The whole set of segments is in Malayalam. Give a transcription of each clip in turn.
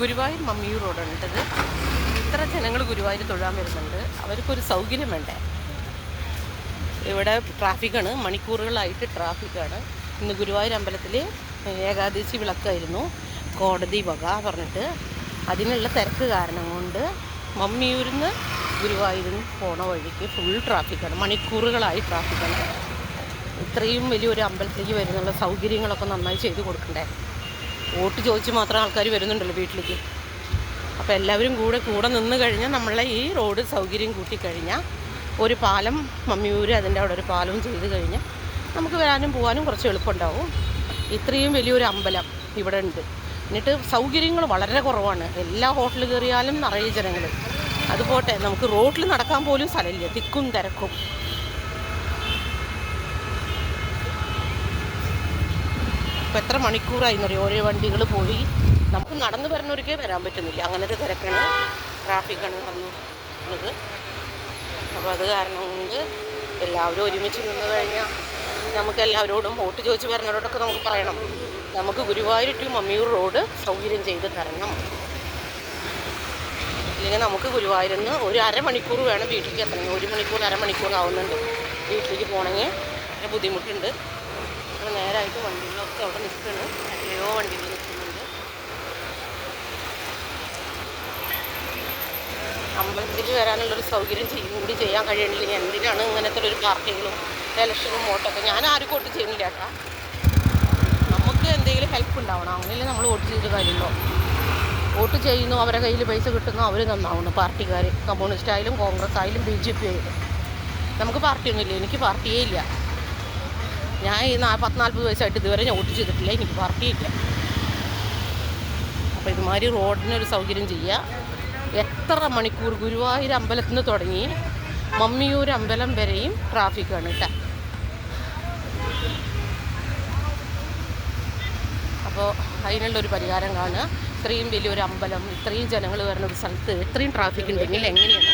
ഗുരുവായൂർ മമ്മിയൂർ റോഡാണ് ഉണ്ടത് ഇത്ര ജനങ്ങൾ ഗുരുവായൂർ തൊഴാൻ വരുന്നുണ്ട്. അവർക്കൊരു സൗകര്യം വേണ്ടേ? ഇവിടെ ട്രാഫിക്കാണ്. മണിക്കൂറുകളായിട്ട് ട്രാഫിക്കാണ്. ഇന്ന് ഗുരുവായൂർ അമ്പലത്തിൽ ഏകാദശി വിളക്കായിരുന്നു. കോടതി വക പറഞ്ഞിട്ട്. അതിനുള്ള തിരക്ക് കാരണം കൊണ്ട് മമ്മിയൂരിൽ നിന്ന് ഗുരുവായൂരിൽ പോണ വഴിക്ക് ഫുൾ ട്രാഫിക്കാണ് മണിക്കൂറുകളായി ട്രാഫിക്കാണ് ഇത്രയും വലിയൊരു അമ്പലത്തിലേക്ക് വരുന്നുള്ള സൗകര്യങ്ങളൊക്കെ നന്നായി ചെയ്തു കൊടുക്കണ്ടേ? വോട്ട് ചോദിച്ച് മാത്രം ആൾക്കാർ വരുന്നുണ്ടല്ലോ വീട്ടിലേക്ക്. അപ്പോൾ എല്ലാവരും കൂടെ കൂടെ നിന്ന് കഴിഞ്ഞാൽ നമ്മളെ ഈ റോഡ് സൗകര്യം കൂട്ടിക്കഴിഞ്ഞാൽ ഒരു പാലം മമ്മിയൂര് അതിന്റെ അവിടെ ഒരു പാലവും ചെയ്ത് കഴിഞ്ഞാൽ നമുക്ക് വരാനും പോകാനും കുറച്ച് എളുപ്പമുണ്ടാവും. ഇത്രയും വലിയൊരു അമ്പലം ഇവിടെ ഉണ്ട്. എന്നിട്ട് സൗകര്യങ്ങൾ വളരെ കുറവാണ്. എല്ലാ ഹോട്ടലിൽ കയറിയാലും നിറയെ ജനങ്ങൾ അതുപോട്ടെ നമുക്ക് റോഡിൽ നടക്കാൻ പോലും സ്ഥലമില്ല. തിക്കും തിരക്കും. ഇപ്പം എത്ര മണിക്കൂറായി എന്നറിയോ ഓരോ വണ്ടികൾ പോയി. നമുക്ക് നടന്നു വരുന്നവർക്കേ വരാൻ പറ്റുന്നില്ല. അങ്ങനത്തെ തിരക്കാണ്. ട്രാഫിക്കാണ് നടന്നത് അപ്പോൾ അത് കാരണം കൊണ്ട് എല്ലാവരും ഒരുമിച്ച് നിന്ന് കഴിഞ്ഞാൽ നമുക്ക് എല്ലാവരോടും വോട്ട് ചോദിച്ച് വരുന്നവരോടൊക്കെ നമുക്ക് പറയണം. നമുക്ക് ഗുരുവായൂർ ടു മമ്മിയൂർ റോഡ് സൗകര്യം ചെയ്ത് തരണം. ഇല്ലെങ്കിൽ നമുക്ക് ഗുരുവായൂരിൽ നിന്ന് ഒരു അരമണിക്കൂർ വേണം വീട്ടിലേക്ക് എത്തണമെങ്കിൽ. ഒരു മണിക്കൂർ അരമണിക്കൂർ ആവുന്നുണ്ട്. വീട്ടിലേക്ക് പോകണമെങ്കിൽ. ബുദ്ധിമുട്ടുണ്ട്. അപ്പോൾ നേരായിട്ട് വണ്ടികളൊക്കെ അവിടെ നിൽക്കുന്നു എത്രയോ വണ്ടികൾ നിൽക്കുന്നുണ്ട്. അമ്പലത്തിൽ വരാനുള്ളൊരു സൗകര്യം ചെയ്യും കൂടി ചെയ്യാൻ കഴിയണില്ല. എന്തിനാണ് ഇങ്ങനത്തെ ഒരു പാർട്ടികളും ഇലക്ഷനും വോട്ടൊക്കെ? ഞാൻ ആരും വോട്ട് ചെയ്യുന്നില്ല കേട്ടാ. നമുക്ക് എന്തെങ്കിലും ഹെൽപ്പ് ഉണ്ടാവണം. അങ്ങനെയല്ലേ നമ്മൾ വോട്ട് ചെയ്ത കാര്യമുള്ളൂ. വോട്ട് ചെയ്യുന്നു അവരെ കയ്യിൽ പൈസ കിട്ടുന്നു അവർ നന്നാവുന്നു പാർട്ടിക്കാർ കമ്മ്യൂണിസ്റ്റ് ആയാലും കോൺഗ്രസ് ആയാലും ബി ജെ പി ആയാലും. നമുക്ക് പാർട്ടിയൊന്നുമില്ല. എനിക്ക് പാർട്ടിയേ ഇല്ല. ഞാൻ ഈ നാ പത്ത് നാൽപ്പത് വയസ്സായിട്ട് ഇതുവരെ ഞാൻ വോട്ട് ചെയ്തിട്ടില്ല എനിക്ക് പാർട്ടിയില്ല അപ്പോൾ ഇതുമാതിരി റോഡിനൊരു സൗകര്യം ചെയ്യുക എത്ര മണിക്കൂർ? ഗുരുവായൂർ അമ്പലത്തിൽ നിന്ന് തുടങ്ങി മമ്മിയൂർ അമ്പലം വരെയും ട്രാഫിക് ആണ് കേട്ടോ അപ്പോൾ അതിനുള്ളൊരു പരിഹാരം കാണുക. ഇത്രയും വലിയൊരു അമ്പലം ഇത്രയും ജനങ്ങൾ വരുന്ന ഒരു സ്ഥലത്ത് ഇത്രയും ട്രാഫിക് ഉണ്ടെങ്കിൽ എങ്ങനെയാണ്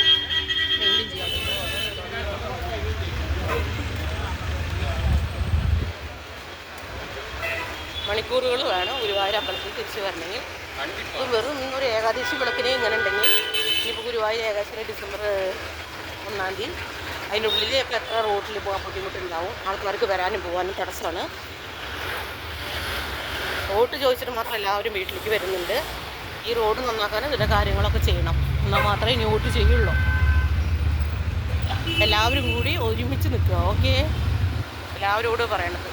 മണിക്കൂറുകൾ വേണം ഗുരുവായൂർ അമ്പലത്തിൽ തിരിച്ചു വരണമെങ്കിൽ. ഇപ്പോൾ വെറും ഒരു ഏകാദശി വിളക്കിനെ ഇങ്ങനെ ഉണ്ടെങ്കിൽ ഇനിയിപ്പോൾ ഗുരുവായൂർ ഏകാദശി ഡിസംബർ ഒന്നാം തീയതി. അതിനുള്ളിൽ ഇപ്പോൾ എത്ര റോട്ടിൽ പോകാൻ ബുദ്ധിമുട്ടുണ്ടാവും ആൾക്കാർക്ക് വരാനും പോകാനും തടസ്സമാണ്. വോട്ട് ചോദിച്ചിട്ട് മാത്രം എല്ലാവരും വീട്ടിലേക്ക് വരുന്നുണ്ട്. ഈ റോഡ് നന്നാക്കാനും ഇതിന്റെ കാര്യങ്ങളൊക്കെ ചെയ്യണം. എന്നാൽ മാത്രമേ ഇനി വോട്ട് ചെയ്യുള്ളൂ. എല്ലാവരും കൂടി ഒരുമിച്ച് നിൽക്കുക ഓക്കെ? എല്ലാവരോടും പറയണത്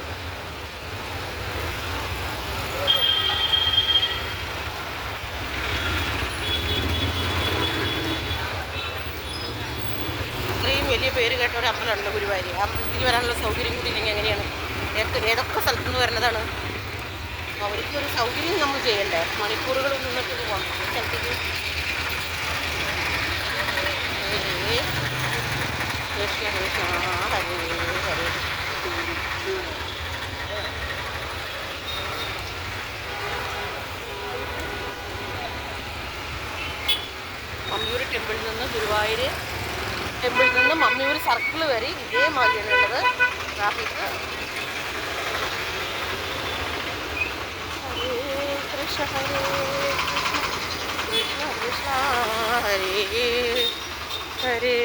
ഇത്രയും വലിയ പേര് കേട്ട ഒരു അമ്പലമുണ്ട് ഗുരുവായൂർ അമ്പലത്തിൽ വരാനുള്ള സൗകര്യം കൂടി ഇല്ലെങ്കിൽ എങ്ങനെയാണ്? ഏതൊക്കെ സ്ഥലത്തു നിന്ന് വരുന്നതാണ് അവർക്ക് ഒരു സൗകര്യം നമ്മൾ ചെയ്യണ്ടേ? മണിക്കൂറുകൾ നിന്നിട്ട് പോകാം സ്ഥലത്തേക്ക്. മമ്മിയൂർ ടെമ്പിളിൽ നിന്ന് ഗുരുവായൂർ ടെമ്പിളിൽ നിന്ന് മമ്മിയൂർ സർക്കിൾ വരെ ഇതേമാതിരിയാണ് ഉള്ളത് ട്രാഫിക് കൃഷ്ണ ഹരേ കൃഷ്ണ കൃഷ്ണ ഹരേ ഹരേ.